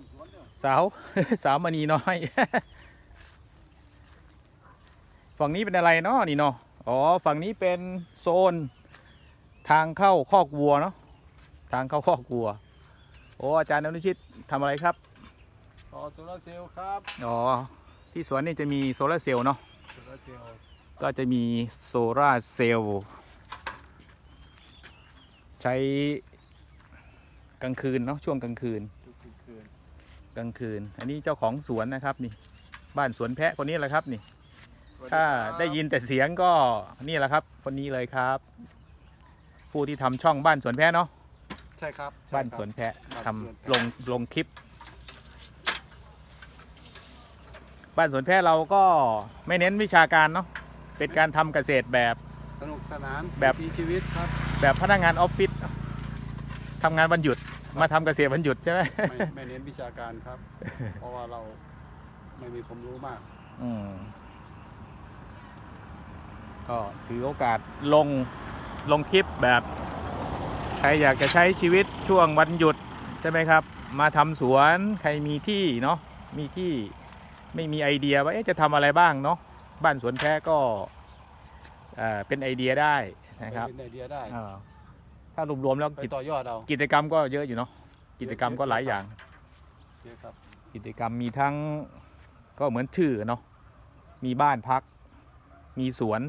ำสวนเนี่ยสาว สาวมณีน้อย ฝั่งนี้เป็นอะไรเนาะนี่เนาะอ๋อ ฝั่งนี้เป็นโซน ทางเข้าคอกวัวเนาะทางเข้าคอกวัว โอ้อาจารย์อนุชิตทำอะไรครับต่อโซลาร์เซลล์ครับอ๋อที่สวนนี่จะมีโซลาร์เซลล์เนาะโซลาร์เซลล์ก็จะมีโซลาร์เซลล์ใช้กลางคืนเนาะช่วงกลางคืนทุ กคืนกลางคืน อันนี้เจ้าของสวนนะครับนี่ บ้านสวนแพะคนนี้แหละครับนี่สวัสถ้าครับได้ยินแต่เสียงก็นี่แหละครับ คนนี้เลยครับ ผู้ที่ทำช่องบ้านสวนแพะเนาะใช่ครับบ้านใช่ครับสวนแพะบ้านทำสวนแพะลงลงคลิป บ้านสวนแพะเราก็ไม่เน้นวิชาการเนาะเป็นการทำเกษตรแบบสนุกสนานแบบวิถีชีวิตครับ แบบพนักงานออฟฟิศทำงานวันหยุด มาทำเกษตรวันหยุดใช่ไหมไม่ไม่เน้นวิชาการครับ เพราะว่าเราไม่มีความรู้มากอืมก็ถือโอกาสลงลงคลิปแบบ ใครอยากจะใช้ชีวิตช่วงวันหยุดใช่ไหมครับ มาทำสวนใครมีที่เนาะมีที่ไม่มีไอเดียว่าเอ๊ะจะทำอะไรบ้างเนาะบ้านสวนแพะก็เอ่อเป็นไอเดียได้นะครับเป็นไอเดียได้เออ ถ้ารวมๆแล้วไปกิจต่อยอดเอากิจกรรมก็เยอะอยู่เนาะกิจกรรมก็หลายอย่าง เยอะครับกิจกรรมมีทั้งก็เหมือนชื่อเนาะมีบ้านพัก มีสวน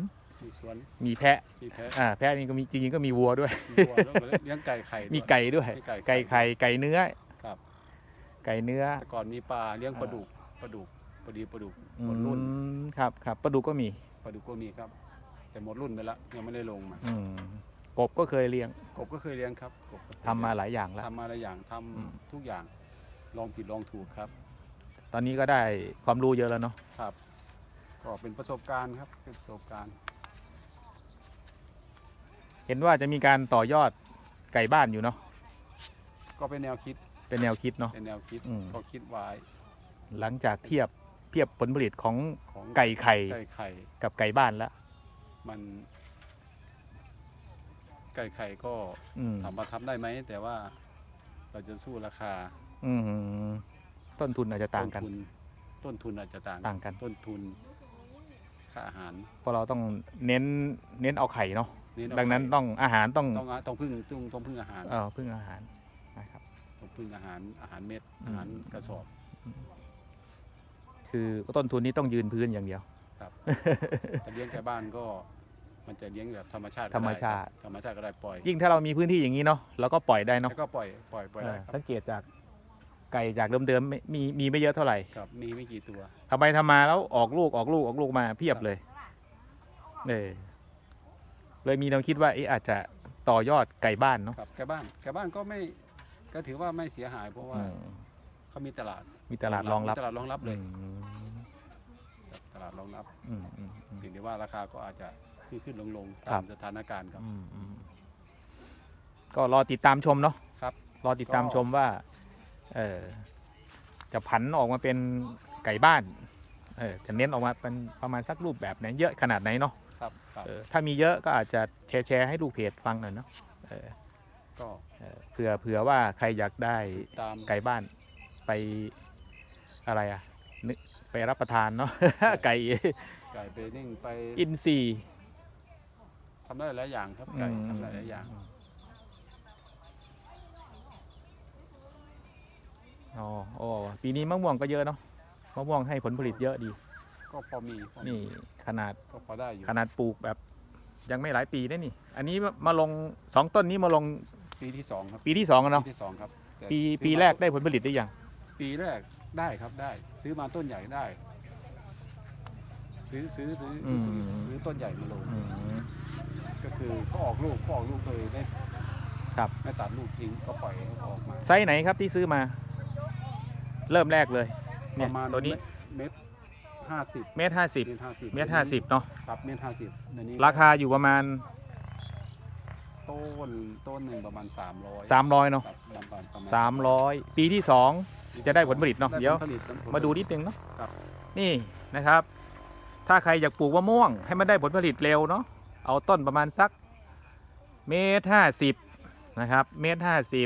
มีสวนมีแพะมีแพะอ่าแพะนี่ก็มีจริงๆก็มีวัวด้วย มีวัวแล้วก็เลี้ยงไก่ไข่ด้วย มีไก่ด้วย มีไก่ไก่ไข่ไก่เนื้อครับ ไก่เนื้อแต่ก่อนมีปลาเลี้ยงปลาดุกปลาดุกพอดีปลาดุกอืหมดรุ่นมครับครับปลาดุกก็มีปลาดุกก็มีครับ แต่หมดรุ่นไปแล้วยังไม่ได้ลงมาอืม กบก็เคยเลี้ยงกบก็เคยเลี้ยงครับกบก็เคยทำมาหลายอย่างแล้ว ทำมาหลายอย่างทำอืม ทุกอย่างลองผิดลองถูกครับตอนนี้ก็ได้ความรู้เยอะแล้วเนาะครับ ก็เป็นประสบการณ์ครับเป็นประสบการณ์เห็นว่าจะมีการต่อยอดไก่บ้านอยู่เนาะก็เป็นแนวคิดเป็นแนวคิดเนาะ เป็นแนวคิดอืม ก็คิดไว้หลังจากเทียบเทียบผลผลิตของของไก่ไข่ไก่ไข่ กับไก่บ้านแล้ว มัน ไก่ไข่ก็อืมถามว่าทำได้ไหม แต่ว่าเราจะสู้ราคาอืมต้นทุนอาจจะต่างกัน ต้นทุนต้นทุนอาจจะต่างต่างกัน ต้นทุน ค่าอาหารเพราะเราต้องเน้นเน้นเอาไข่เนาะเเอาดังนั้นไข่ต้องอาหารต้องต้องต้องพึ่งต้องต้องพึ่งอาหาร เออพึ่งอาหารนะครับ ต้องพึ่งอาหารอาหารเม็ดอืม อาหารกระสอบ คือต้นทุนนี้ต้องยืนพื้นอย่างเดียว แต่เลี้ยงไก่บ้านก็ มันจะเลี้ยงแบบธรรมชาติก็ธรรมได้คชาติธรรมชาติก็ได้ปล่อยยิ่งถ้าเรามีพื้นที่อย่างนี้เนาะเราก็ปล่อยได้เนาะแล้วก็ปล่อยปล่อยปล่อยเอได้อครับสังเกตจากไก่จากเดิมๆไม่มีมีไม่เยอะเท่าไหร่ครับมีไม่กี่ตัวทำไปทำมาแล้วออกลูกออกลูกออกลูกมาเพียบเลยเออเลยมีแนวคิดว่าเอ๊ะอาจจะต่อยอดไก่บ้านเนาะครับไก่บ้านไก่บ้านก็ไม่ก็ถือว่าไม่เสียหายเพราะว่าอืมเขามีตลาดมีตลาดรองรับมีตลาดรองรับเลยอืมครับตลาดรองรับอืมอืมอืมเพียงแต่ว่าราคาก็อาจจะ ขึ้นขึ้นลงลงครัตาบมสถานการณ์ครับ อืมอืมก็รอติดตามชมเนาะครับ รอติดตามก็ชมว่า เออจะผันออกมาเป็นไก่บ้านเออจะเน้นออกมาเป็นประมาณสักรูปแบบไหนเยอะขนาดไหนเนาะครับครับเออถ้ามีเยอะก็อาจจะแชร์แชร์ให้ลูกเพจฟังหน่อยเนาะเออก็เออเผื่อเผื่อว่าใครอยากได้ตามไก่บ้านไปอะไรอะนึกไปรับประทานเนาะไก่ไก่ไปนิ่งไปอินทรีย์ ทำได้หลายอย่างครับไก่ทำได้หลายอย่างอ๋อโอ้ปีนี้มะม่วงก็เยอะเนาะมะม่วงให้ผลผลิตเยอะดี ก็พอมีพอมีนี่ขนาดก็พอได้อยู่ขนาดปลูกแบบ ยังไม่หลายปีนะนี่ อันนี้มาลงสองต้นนี้มาลงปีที่สองครับปีที่สองแล้วเนาะปีที่สองครับแต่ปีซื้อปีมาแรกได้ผลผลิตได้ยังปีแรกได้ครับได้ ซื้อมาต้นใหญ่ได้ ซื้อซื้อซื้ออมซื้อซื้อต้นใหญ่มาลงอืมก็ คือเขาออกลูกเขาออกลูกเลยได้ครับ ไม่ตัดลูกทิ้งก็ปล่อยให้เขาออกมาไซส์ไหนครับที่ซื้อมา เริ่มแรกเลย ปเนี่ยระมาณตัวนี้เม็ดห้าสิบเมตรห้าสิบเมตรห้าสิบเมตรห้าสิบเนาะครับเมตรห้าสิบในนี้ราคาอยู่ประมาณต้นต้นหนึ่งประมาณสามร้อยสามร้อยเนาะครับประมาณประมาณสามร้อยปีที่สอง จะได้ผลผลิตเนอะได้เดี๋ยว ผลผลิตผลผลิต มาดูนิดนึงเนาะครับ นี่นะครับ ถ้าใครอยากปลูกมะม่วง ให้มันได้ผลผลิตเร็วเนาะ เอาต้นประมาณสักเมตรห้าสิบนะครับ เมตรห้าสิบ